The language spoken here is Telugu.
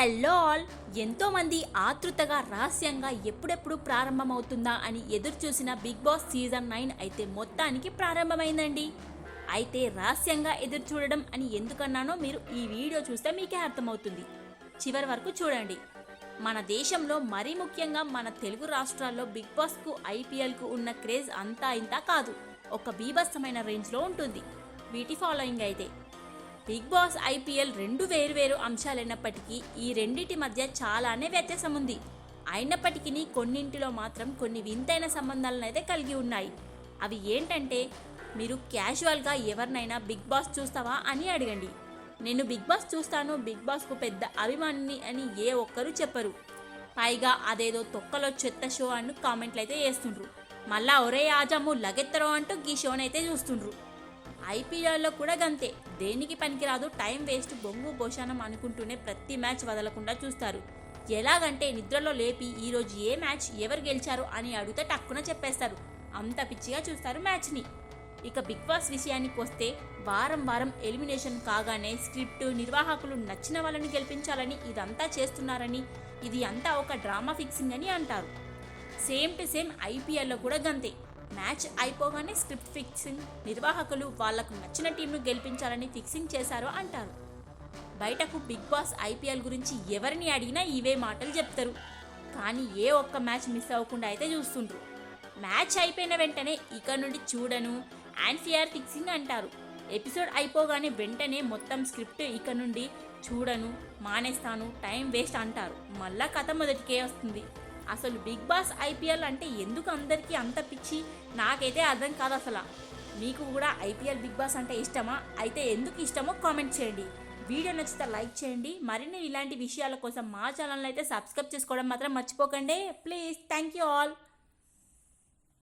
Hello all. ఎంతోమంది ఆతృతగా రహస్యంగా ఎప్పుడెప్పుడు ప్రారంభమవుతుందా అని ఎదురు చూసిన బిగ్ బాస్ సీజన్ నైన్ అయితే మొత్తానికి ప్రారంభమైందండి. అయితే రహస్యంగా ఎదురు చూడడం అని ఎందుకన్నానో మీరు ఈ వీడియో చూస్తే మీకే అర్థమవుతుంది. చివరి వరకు చూడండి. మన దేశంలో మరీ ముఖ్యంగా మన తెలుగు రాష్ట్రాల్లో బిగ్ బాస్కు ఐపీఎల్కు ఉన్న క్రేజ్ అంతా ఇంతా కాదు. ఒక బీభత్సమైన రేంజ్లో ఉంటుంది. వీటి ఫాలోయింగ్ అయితే. బిగ్ బాస్ ఐపీఎల్ రెండు వేరువేరు అంశాలైనప్పటికీ ఈ రెండింటి మధ్య చాలానే వ్యత్యాసం ఉంది అయినప్పటికీ కొన్నింటిలో మాత్రం కొన్ని వింతైన సంబంధాలను అయితే కలిగి ఉన్నాయి. అవి ఏంటంటే మీరు క్యాజువల్గా ఎవరినైనా బిగ్ బాస్ చూస్తావా అని అడగండి. నేను బిగ్ బాస్ చూస్తాను బిగ్ బాస్కు పెద్ద అభిమానిని అని ఏ ఒక్కరూ చెప్పరు. పైగా అదేదో తొక్కలో చెత్త షో అని కామెంట్లు అయితే చేస్తుండ్రు మళ్ళా ఒరే ఆజాము లగెత్తరో అంటూ ఈ షోనైతే చూస్తుండ్రు. ఐపీఎల్లో కూడా గంతే. దేనికి పనికిరాదు టైం వేస్ట్ బొంగు భోషానం అనుకుంటూనే ప్రతి మ్యాచ్ వదలకుండా చూస్తారు. ఎలాగంటే నిద్రలో లేపి ఈరోజు ఏ మ్యాచ్ ఎవరు గెలిచారు అని అడిగితే టక్కున చెప్పేస్తారు. అంత పిచ్చిగా చూస్తారు మ్యాచ్ని. ఇక బిగ్ బాస్ విషయానికి వస్తే వారం వారం ఎలిమినేషన్ కాగానే స్క్రిప్ట్ నిర్వాహకులు నచ్చిన వాళ్ళని గెలిపించాలని ఇదంతా చేస్తున్నారని ఇది అంతా ఒక డ్రామా ఫిక్సింగ్ అని అంటారు. సేమ్ టు సేమ్ ఐపీఎల్లో కూడా గంతే. మ్యాచ్ అయిపోగానే స్క్రిప్ట్ ఫిక్సింగ్ నిర్వాహకులు వాళ్ళకు నచ్చిన టీంను గెలిపించాలని ఫిక్సింగ్ చేశారు అంటారు. బయటకు బిగ్ బాస్ ఐపీఎల్ గురించి ఎవరిని అడిగినా ఇవే మాటలు చెప్తారు. కానీ ఏ ఒక్క మ్యాచ్ మిస్ అవ్వకుండా అయితే చూస్తుండ్రు. మ్యాచ్ అయిపోయిన వెంటనే ఇక నుండి చూడను ఫియర్ ఫిక్సింగ్ అంటారు. ఎపిసోడ్ అయిపోగానే వెంటనే మొత్తం స్క్రిప్ట్ ఇక నుండి చూడను మానేస్తాను టైం వేస్ట్ అంటారు. మళ్ళా కథ మొదటికే వస్తుంది. అసలు బిగ్ బాస్ ఐపీఎల్ అంటే ఎందుకు అందరికీ అంత పిచ్చి? నాకైతే అర్థం కాదు అసలు. మీకు కూడా ఐపీఎల్ బిగ్ బాస్ అంటే ఇష్టమా? అయితే ఎందుకు ఇష్టమో కామెంట్ చేయండి. వీడియో నచ్చితే లైక్ చేయండి. మరిన్ని ఇలాంటి విషయాల కోసం మా ఛానల్ అయితే సబ్స్క్రైబ్ చేసుకోవడం మాత్రం మర్చిపోకండి. Please thank you all.